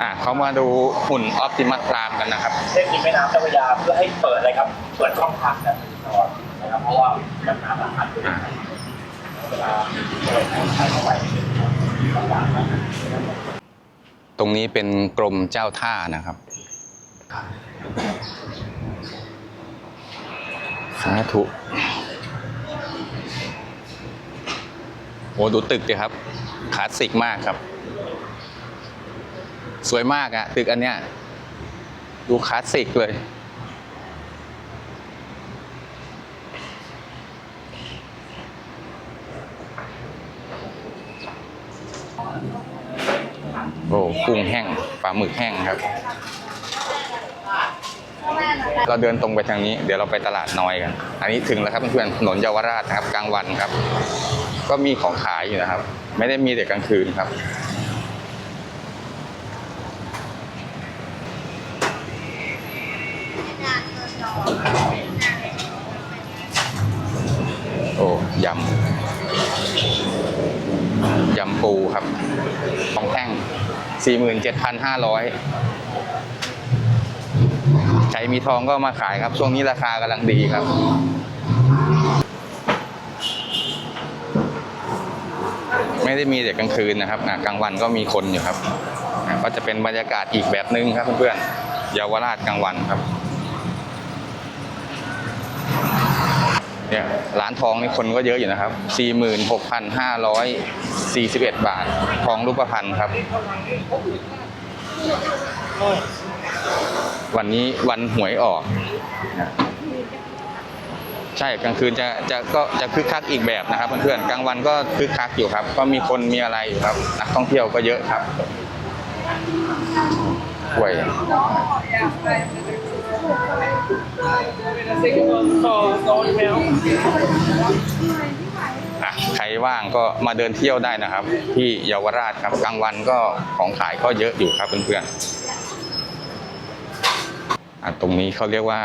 อะเขามาดูหุ่นออ t ติมัสพรามกันนะครับเทคนิคแม่น้ำเจ้าพระยาเพื่อให้เปิดอะไรครับเปิดช่องทางกันตลอดนะครับเพราะว่าน้ำน้ำอัดอยู่เวลาเปิดใช้เข้าไปลำบากมากตรงนี้เป็นกรมเจ้าท่านะครับ สาธุ โอ้ดูตึกดิครับคลาสสิกมากครับ สวยมากอะตึกอันเนี้ย ดูคลาสสิกเลย โอ้กุ้งแห้งปลาหมึกแห้งครับ เราเดินตรงไปทางนี้ เดี๋ยวเราไปตลาดน้อยกัน อันนี้ถึงแล้วครับเพื่อนๆถนนเยาวราชนะครับกลางวันครับ ก็มีของขายอยู่นะครับ ไม่ได้มีแต่กลางคืนครับ โอ้ยำยำปูครับของแท่ง 47,500ใครมีทองก็มาขายครับ ช่วงนี้ราคากำลังดีครับ ไม่ได้มีแต่กลางคืนนะครับกลางวันก็มีคนอยู่ครับก็จะเป็นบรรยากาศอีกแบบนึงครับเพื่อนๆเยาวราชกลางวันครับเนี่ยร้านทองนี่คนก็เยอะอยู่นะครับ 46,541 บาท ทองรูปพรรณครับ วันนี้วันหวยออกนะ ใช่กลางคืนจะจะก็จะคึกคักอีกแบบนะครับเพื่อนๆกลางวันก็คึกคักอยู่ครับ ก็มีคนมีอะไรอยู่ครับ นักท่องเที่ยวก็เยอะครับหวยอะใครว่างก็มาเดินเที่ยวได้นะครับ ที่เยาวราชครับกลางวันก็ของขายก็เยอะอยู่ครับเพื่อนๆตรงนี้เขาเรียกว่า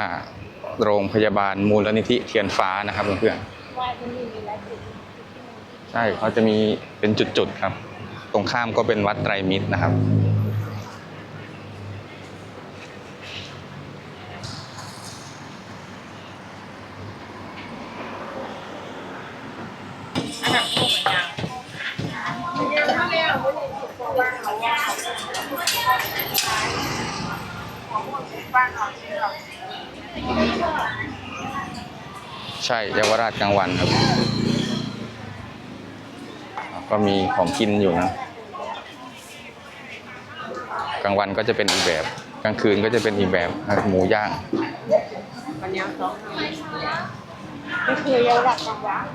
โรงพยาบาลมูลนิธิเทียนฟ้านะครับเพื่อนๆใช่เขาจะมีเป็นจุดๆครับ ตรงข้ามก็เป็นวัดไตรมิตรนะครับ ใช่เยาวราชกลางวันครับ ก็มีของกินอยู่นะ กลางวันก็จะเป็นอีกแบบ กลางคืนก็จะเป็นอีกแบบครับหมูย่างก็คือเยาวราชกลางวัน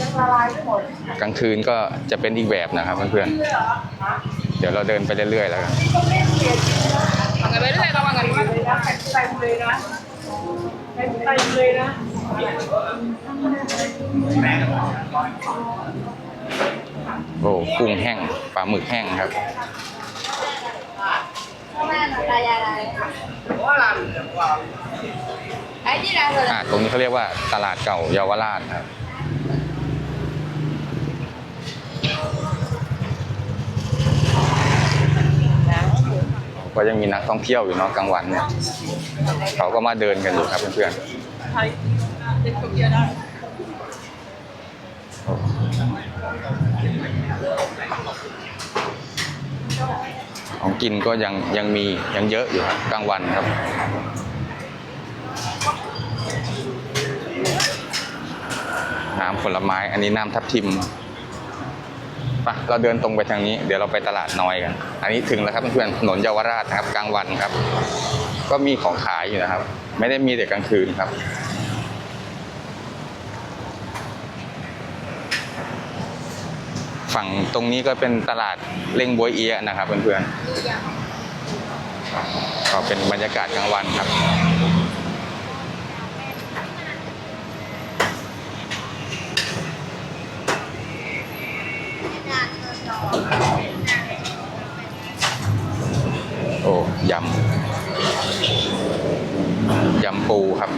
ยังละลายไม่หมดกลางคืนก็จะเป็นอีกแบบนะครับเพื่อนๆ เดี๋ยวเราเดินไปเรื่อยๆแล้วกันวาง กันไปเรื่อยๆก็วางกันไปเลยนะเต็มเลยนะเต็มเต็มเลยนะโอ้กุ้งแห้งปลาหมึกแห้งครับอ่าตรงนี้เขาเรียกว่าตลาดเก่าเยาวราชครับ ก็ยังมีนักท่องเที่ยวอยู่เนอกกลางวันเนี่ยเขาก็มาเดินกันอยู่ครับเพื่อนๆของกินก็ยังยังมียังเยอะอยู่ครับกลางวันครับน้ำผลไม้ อันนี้น้ำทับทิม ปะเราเดินตรงไปทางนี้ เดี๋ยวเราไปตลาดน้อยกัน อันนี้ถึงแล้วครับเพื่อนๆถนนเยาวราชนะครับกลางวันครับ ก็มีของขายอยู่นะครับ ไม่ได้มีแต่กลางคืนครับฝั่งตรงนี้ก็เป็นตลาดเล่งบวยเอียนะครับเพื่อนๆก็เป็นบรรยากาศกลางวันครับ โอ้ ยำยำปูครับ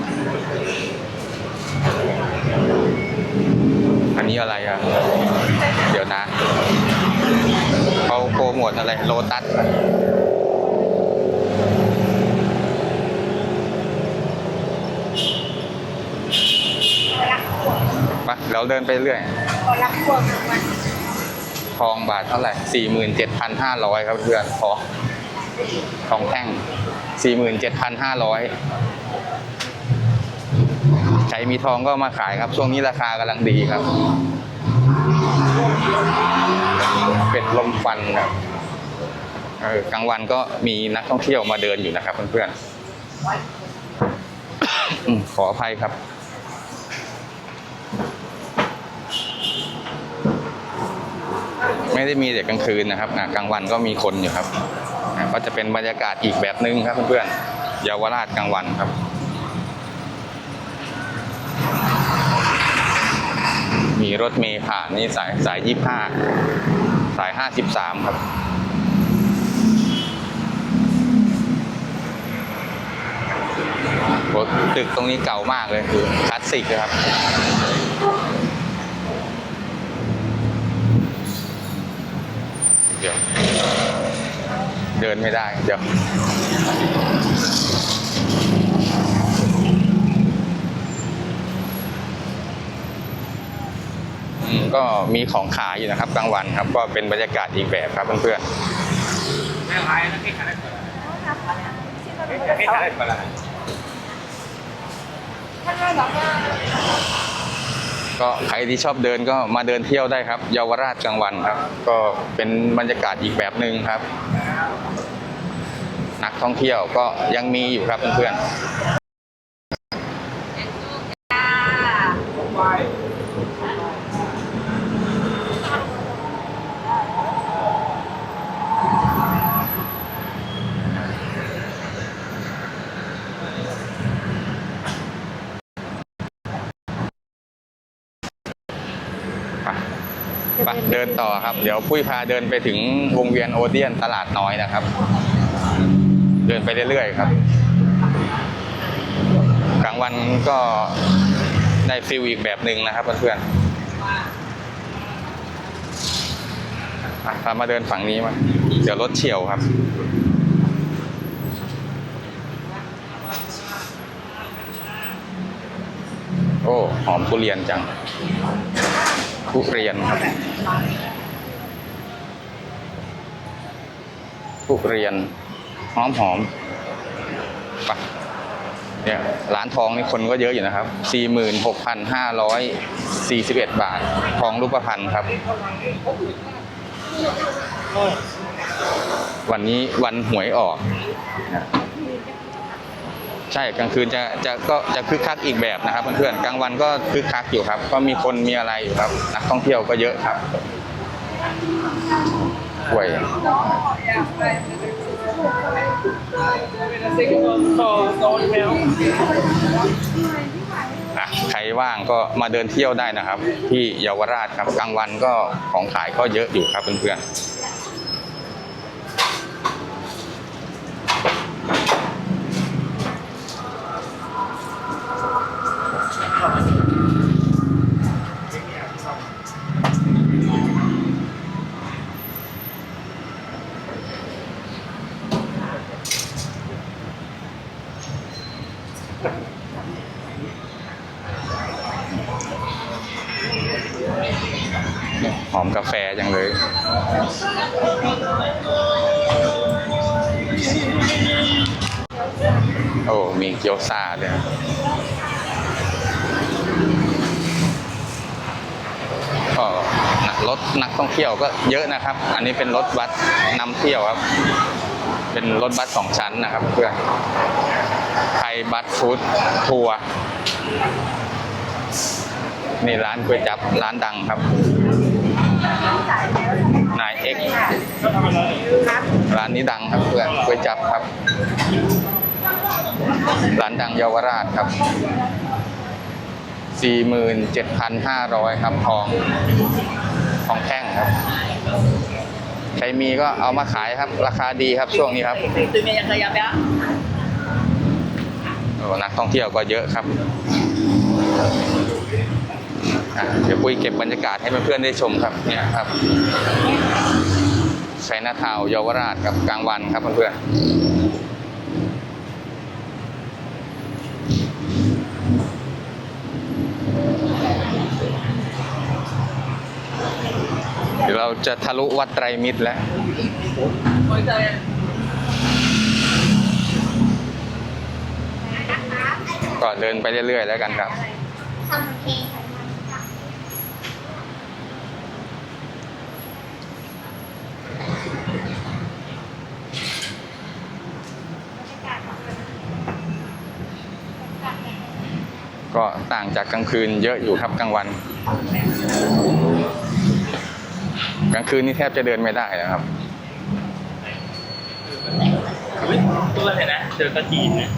อันนี้อะไรอะ เดี๋ยวนะวดอะไรโลตัสไปเราเดินไปเรื่อยขอรับพวงมันทองบาทเท่าไหร่สี่หมื่นเจ็ดพันห้าร้อยครับเพื่อนทอง ทองแท่งสี่หมื่นเจ็ดพันห้าร้อยใครมีทองก็มาขายครับ ช่วงนี้ราคากำลังดีครับ เป็ดลมฟันครับกลางวันก็มีนักท่องเที่ยวมาเดินอยู่นะครับเพื่อนๆ ขออภัยครับไม่ได้มีแต่กลางคืนนะครับกลางวันก็มีคนอยู่ครับ ก็จะเป็นบรรยากาศอีกแบบนึงครับเพื่อนๆเยาวราชกลางวันครับมีรถเมล์ผ่านนี่สายสายยี่ห้าสายห้าสิบสามครับตึกตรงนี้เก่ามากเลยคือคลาสสิกครับ เดี๋ยว เดินไม่ได้ เดี๋ยวก็มีของขายอยู่นะครับกลางวันครับ ก็เป็นบรรยากาศอีกแบบครับเพื่อนไม่ขายนะไม่ขายเปิดไม่ขายเปิดอะไรท่านว่าบอกว่าๆก็ใครที่ชอบเดินก็มาเดินเที่ยวได้ครับ เยาวราชกลางวันครับ ก็เป็นบรรยากาศอีกแบบหนึ่งครับ นักท่องเที่ยวก็ยังมีอยู่ครับเพื่อนๆ เดินต่อครับ เดี๋ยวปุ้ยพาเดินไปถึงวงเวียนโอเดียนตลาดน้อยนะครับ เดินไปเรื่อยๆครับ กลางวันก็ได้ฟิลอีกแบบหนึ่งนะครับเพื่อนๆพามาเดินฝั่งนี้มาเดี๋ยวรถเฉียวครับโอ้หอมทุเรียนจัง ทุเรียนครับทุเรียนหอมหอมไปเนี่ยร้านทองนี่คนก็เยอะอยู่นะครับ 46,541 บาท ทองรูปพรรณครับ วันนี้วันหวยออกนะ ใช่กลางคืนจะจะก็จะคึกคักอีกแบบนะครับเพื่อนๆกลางวันก็คึกคักอยู่ครับ ก็มีคนมีอะไรอยู่ครับนักท่องเที่ยวก็เยอะครับหวยอยใครว่างก็มาเดินเที่ยวได้นะครับ ที่เยาวราชครับกลางวันก็ของขายก็เยอะอยู่ครับเพื่อนๆ หอมกาแฟจังเลย โอ้ มีเกี๊ยวซาด้วยก็รถนัก ท่องเที่ยวก็เยอะนะครับ อันนี้เป็นรถบัสนำเที่ยวครับ เป็นรถบัสสองชั้นนะครับ เพื่อนไทยบัสฟู้ดทัวร์นี่ร้านก๋วยจับร้านดังครับนายเอ็กร้านนี้ดังครับเพื่อนก๋วยจับครับ ร้านดังเยาวราชครับ 47,500 ครับทอง ทองแท่งครับ ใครมีก็เอามาขายครับ ราคาดีครับช่วงนี้ครับ Tuloy yang kaya ba? โอ้นักท่องเที่ยวก็เยอะครับอะเดี๋ยวปุ้ยเก็บบรรยากาศให้เพื่อนๆได้ชมครับเนี่ยครับชชัยนาทาวน์เยาวราชครับกลางวันครับเพื่อนๆ เดี๋ยวเราจะทะลุวัดไตรมิตรแล้วก็เดินไปเรื่อยๆแล้วกันครับก็ต่างจากกลางคืนเยอะอยู่ครับกลางวัน กลางคืนนี่แทบจะเดินไม่ได้นะครับตัวเลยนะเจอกระจีนนะ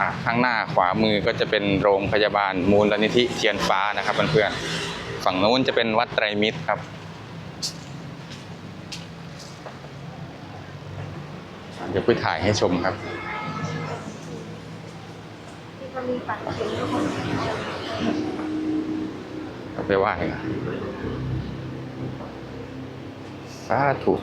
อะข้างหน้าขวามือก็จะเป็นโรงพยาบาลมูลนิธิเทียนฟ้านะครับเพื่อนๆฝั่งนู้นจะเป็นวัดไตรมิตรครับเดี๋ยวไปถ่ายให้ชมครับ ที่เขามีปัดเข็มทุกคน ก็ ไปไหว้กันสาธุ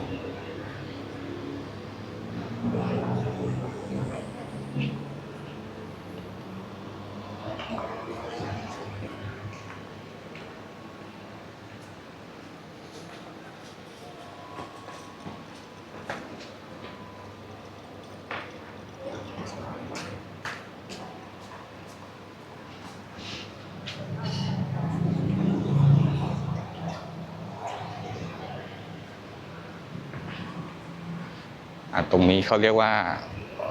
นี้เขาเรียกว่า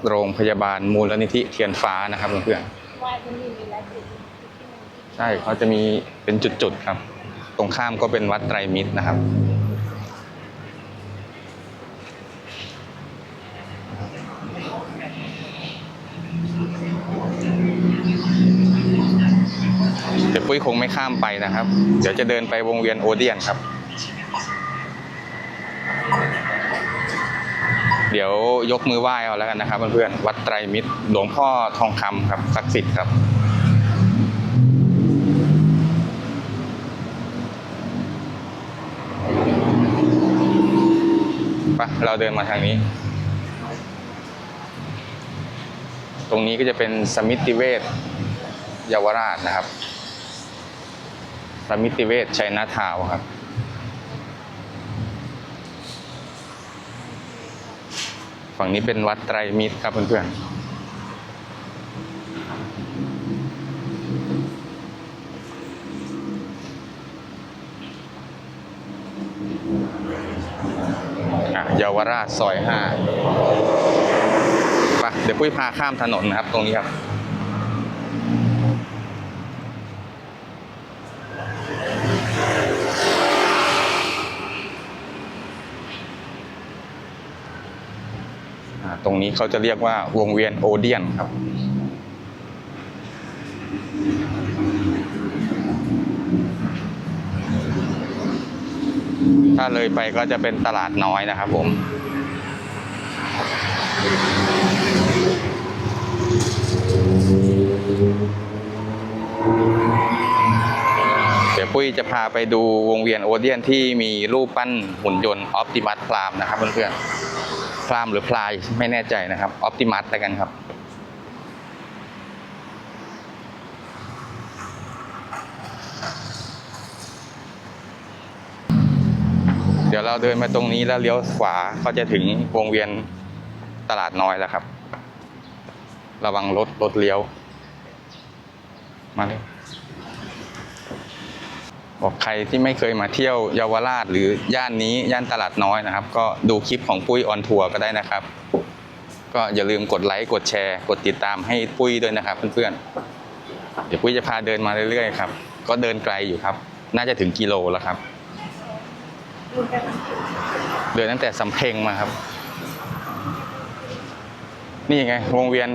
โรงพยาบาลมูลนิธิเทียนฟ้านะครับเพื่อนๆใช่เขาจะมีเป็นจุดๆครับ ตรงข้ามก็เป็นวัดไตรมิตรนะครับเดี๋ยวปุ้ยคงไม่ข้ามไปนะครับ เดี๋ยวจะเดินไปวงเวียนโอเดียนครับ เดี๋ยวยกมือไหว้เอาแล้วกันนะครับเพื่อนๆวัดไตรมิตรหลวงพ่อทองคำครับศักดิ์สิทธิ์ครับปะเราเดินมาทางนี้ ตรงนี้ก็จะเป็นสมิติเวชเยาวราชนะครับ สมิติเวชชัยนาทาวครับ ฝั่งนี้เป็นวัดไตรมิตรครับเพื่อนๆเยาวราชซอยห้าไปเดี๋ยวปุ้ยพาข้ามถนนนะครับ ตรงนี้ครับ รงนี้เขาจะเรียกว่าวงเวียนโอเดียนครับ ถ้าเลยไปก็จะเป็นตลาดน้อยนะครับผมเดี๋ยวปุ้ยจะพาไปดูวงเวียนโอเดียนที่มีรูปปั้นหุ่นยนต์ออปติมัสพรามนะครับเพื่อนๆ พรามหรือพลายไม่แน่ใจนะครับออ t ติมัสแล้วกันครับ เดี๋ยวเราเดินมาตรงนี้แล้วเลี้ยวขวาก็จะถึงวงเวียนตลาดน้อยแล้วครับ ระวังรถรถเลี้ยว มาเลย บอกใครที่ไม่เคยมาเที่ยวเยาวราชหรือย่านนี้ย่านตลาดน้อยนะครับ ก็ดูคลิปของปุ้ยออนทัวร์ก็ได้นะครับ ก็อย่าลืมกดไลค์กดแชร์ กดติดตามให้ปุ้ยด้วยนะครับ เพื่อนๆเดี๋ยวปุ้ยจะพาเดินมาเรื่อยๆครับก็เดินไกลอยู่ครับ น่าจะถึงกิโลแล้วครับ เดินตั้งแต่สำเพ็งมาครับ นี่ไงวงเวียน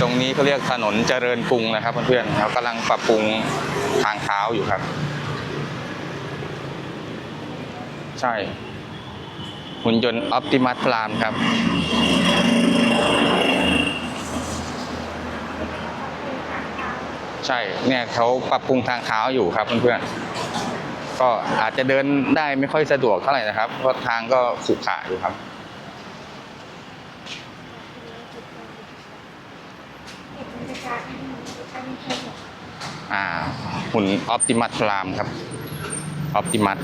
ตรงนี้เขาเรียกถนนเจริญกรุงนะครับเพื่อนๆเขากำลังปรับปรุงทางเท้าอยู่ครับ ใช่หุ่นยนต์ออปติมัสพรามครับ ใช่เนี่ยเขาปรับปรุงทางเท้าอยู่ครับเพื่อนๆก็อาจจะเดินได้ไม่ค่อยสะดวกเท่าไหร่นะครับเพราะทางก็ขรุขระอยู่ครับ เก็บบรรยากาศให้ดูบรรยากาศไม่ค่ อ่าหุ่นออ t ติมัสพรามครับ ออ t ติมัส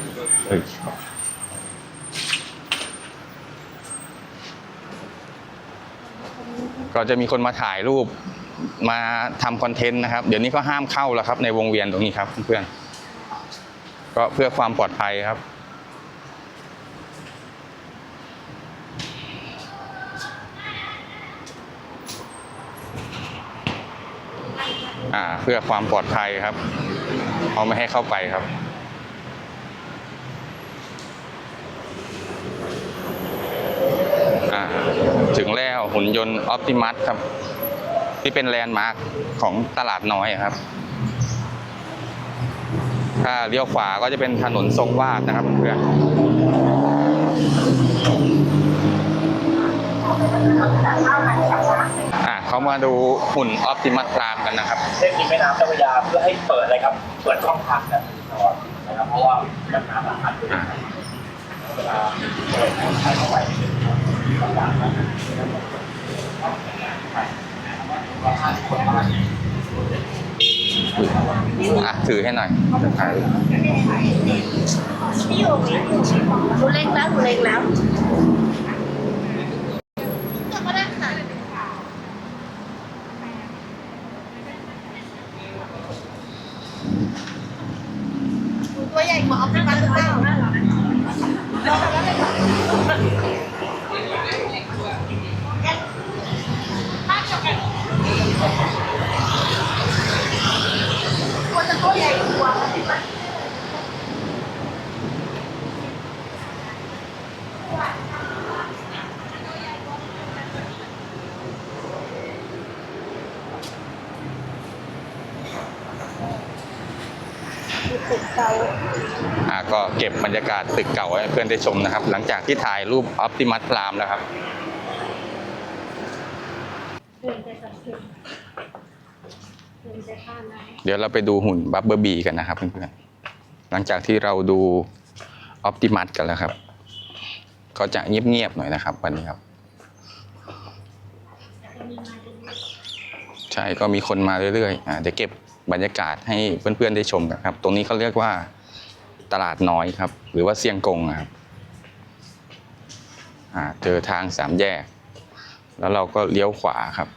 ก็จะมีคนมาถ่ายรูปมาทำคอนเทนต์นะครับ เดี๋ยวนี้ก็ห้ามเข้าแล้วครับในวงเวียนตรงนี้ครับเพื่อนๆก็เพื่อความปลอดภัยครับ อ่าเพื่อความปลอดภัยครับเขาไม่ให้เข้าไปครับถึงแล้วหุ่นยนต์ออ t ติมัสครับ ที่เป็นแลนด์มาร์คของตลาดน้อยครับ ถ้าเลี้ยวขวาก็จะเป็นถนนทรงวาดนะครับเพื่อน เขามาดูหุ่นออ t ติมัสพรามกันนะครับเส้นริมแม่น้ำเจ้าพระยาเพื่อให้เปิดอะไรครับเปิดช่องทางนะครับเพราะว่าน้ำน้ำหลากหลายด้วยเวลาเปิดช้เข้าไปลำบากนะอะถือให้หน่อยถ่ายที่อยู่ไหมหนูเล็กแล้วหนูเล็กแล้วก็ได้ค่ะ ตัวใหญ่กว่าออฟฟิศบ้านหรือเปล่าควรจะตัวใหญ่กว่าออฟฟิศบ้าน ตึกเก่า อ่าก็เก็ บรรยากาศตึกเก่าให้เพื่อนได้ชมนะครับ หลังจากที่ถ่ายรูปออ t ติมัสพรามแล้วครับเดี๋ยวเราไปดูหุ่นบับเบอร์บีกันนะครับเพื่อนๆหลังจากที่เราดูออ t ติมัสกันแล้วครับ ก็จะเงียบๆหน่อยนะครับ วันนี้ครับ ใช่ก็มีคนมาเรื่อยๆอ่าเดี๋ยวเก็บบรรยากาศให้เพื่อนๆได้ชมกันครับ ตรงนี้เขาเรียกว่า ตลาดน้อยครับ หรือว่าเซียงกงครับเจอทางสามแยก แล้วเราก็เลี้ยวขวาครับ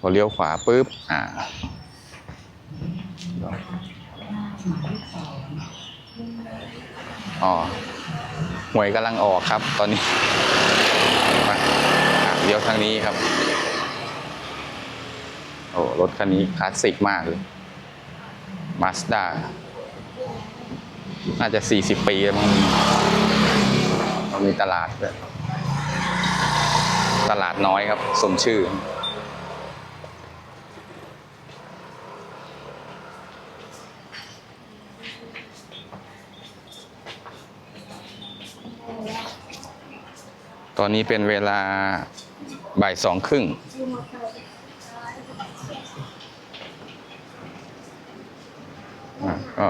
พอเลี้ยวขวาปุ๊บอ่าอ๋อหวยกำลังออกครับ ตอนนี้เลี้ยวทางนี้ครับ โอ้รถคันนี้คลาสสิกมากเลย มาสด้าน่าจะ 40 ปีแล้วมั้งเรามีตลาดด้วยตลาดน้อยครับ สมชื่อ ตอนนี้เป็นเวลาบ่ายสองครึ่ง อะก็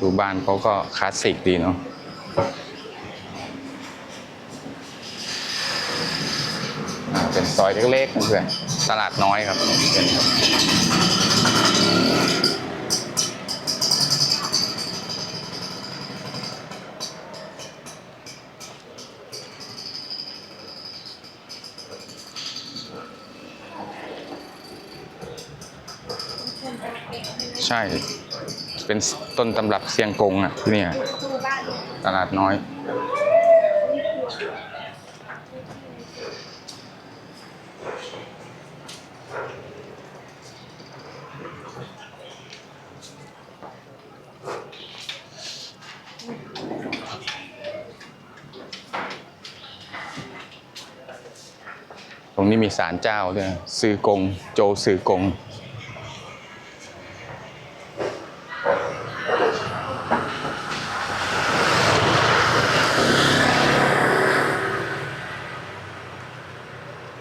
ดูบ้านเขาก็คลาสสิกดีเนาะอ่าเป็นซอยเล็กๆเพื่อนตลาดน้อยครับเป็นครับใช่ เป็นต้นตำรับเซียงกงอะที่นี่ตลาดน้อยตรงนี้มีศาลเจ้าด้วยซือกง โจซือกง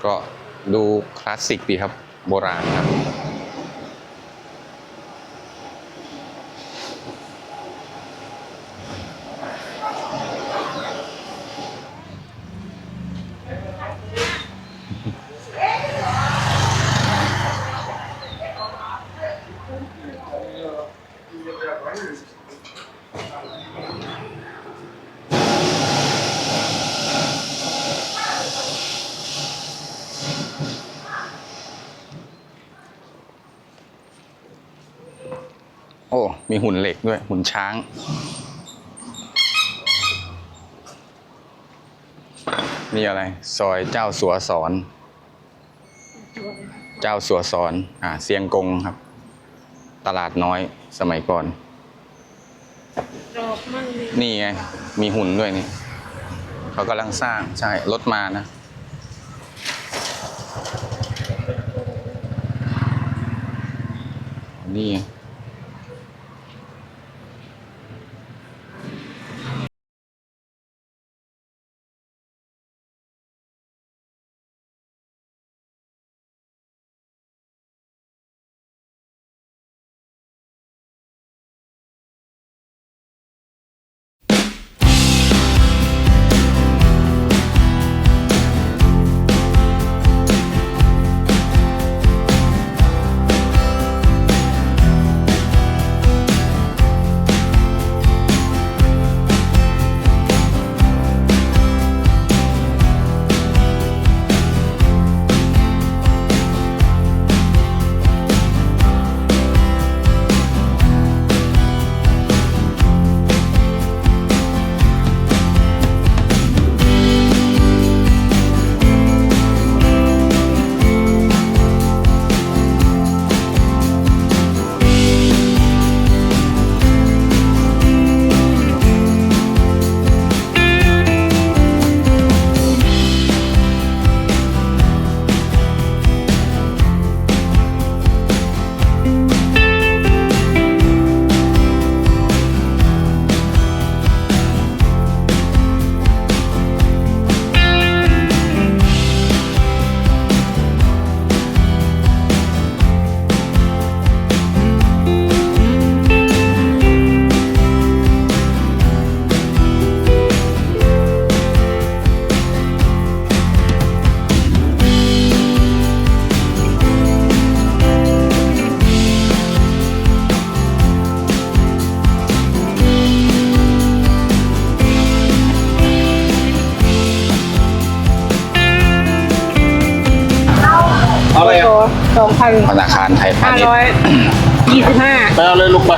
ก็ดูคลาสสิกดีครับ โบราณครับ หุ่นเหล็กด้วย หุ่นช้าง นี่อะไร ซอยเจ้าสัวสอน เจ้าสัวสอน อ่า เซียงกงครับ ตลาดน้อยสมัยก่อนรอบมั่งเลยนี่ไง มีหุ่นด้วยนี่ เขากำลังสร้าง ใช่ รถมานะนี่ สองพันธนาคารไทยพาห้าณิชร้อยย์ยี่สิบห้าไปเอาเลยลูกไป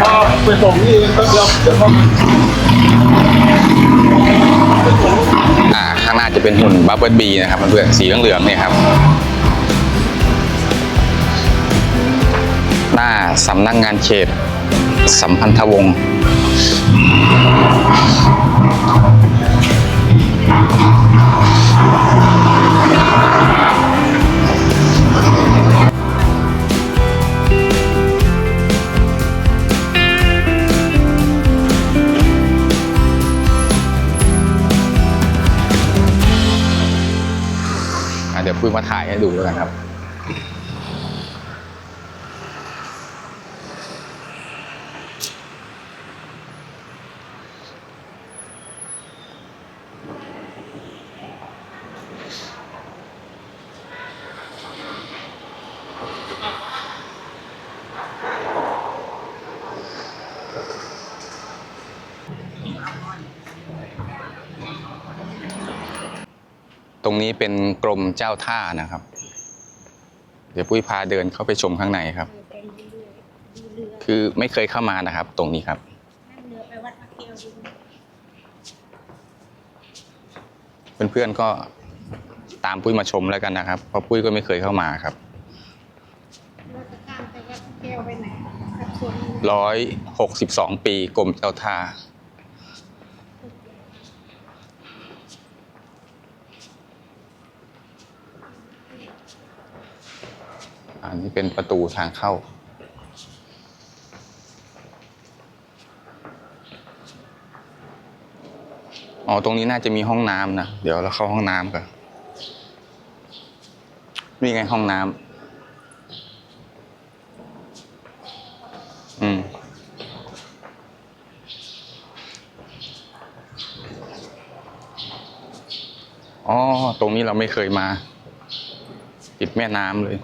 พอไปส่งนี่แป๊บเดียวเดี๋ยวเขาอ่าข้างหน้าจะเป็นหุ่นบับเบิลบีนะครับเพื่อนๆสีเหลืองๆเนี่ยครับ หน้าสำนักงานเขต สัมพันธวงศ์ ดูแล้วกันครับ นี้เป็นกรมเจ้าท่านะครับ เดี๋ยวปุ้ยพาเดินเข้าไปชมข้างในครับไปเรื่อยๆดูเรือคือไม่เคยเข้ามานะครับ ตรงนี้ครับนั่งเรือไปวัดพระแก้วดูเพื่อนๆก็ตามปุ้ยมาชมแล้วกันนะครับ เพราะปุ้ยก็ไม่เคยเข้ามาครับเราจะข้ามไปวัดพระแก้วไปไหนกับคนร้อยหกสิบสองปีกรมเจ้าท่า อันนี้เป็นประตูทางเข้า อ๋อ ตรงนี้น่าจะมีห้องน้ำนะ เดี๋ยวเราเข้าห้องน้ำกันนี่ไงห้องน้ำ อืมอ๋อ ตรงนี้เราไม่เคยมา ติดแม่น้ำเลย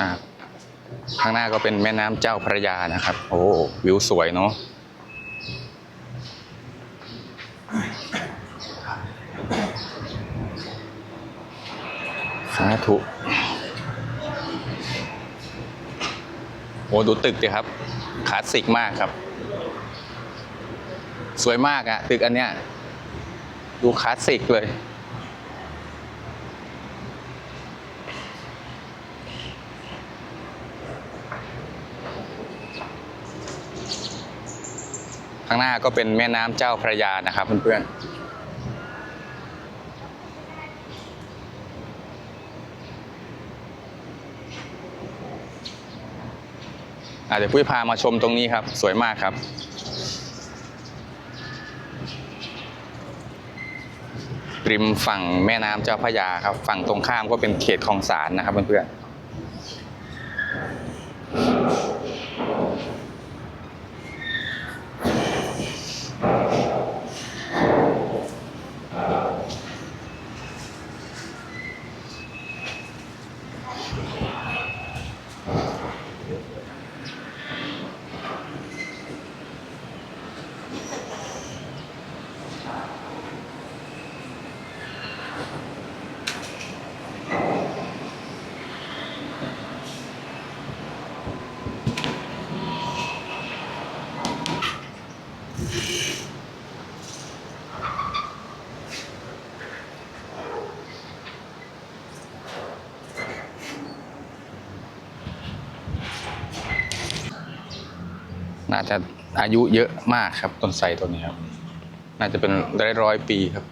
อ่า ข้างหน้าก็ เป็นแม่น้ำเจ้าพระยานะครับ โอ้วิวสวยเนาะสาธุโอ้ดูตึกดิครับคลาสสิกมากครับ สวยมากอะตึกอันเนี้ยดูคลาสสิกเลย ข้างหน้าก็เป็นแม่น้ำเจ้าพระยานะครับเพื่อนๆอะเดี๋ยวพุ้ยพามาชมตรงนี้ครับ สวยมากครับ ริมฝั่งแม่น้ำเจ้าพระยาครับ ฝั่งตรงข้ามก็เป็นเขตคลองสารนะครับเพื่อนๆ น่าจะอายุเยอะมากครับต้นไทรต้นนี้ครับ น่าจะเป็นร้อยร้อยปีครับ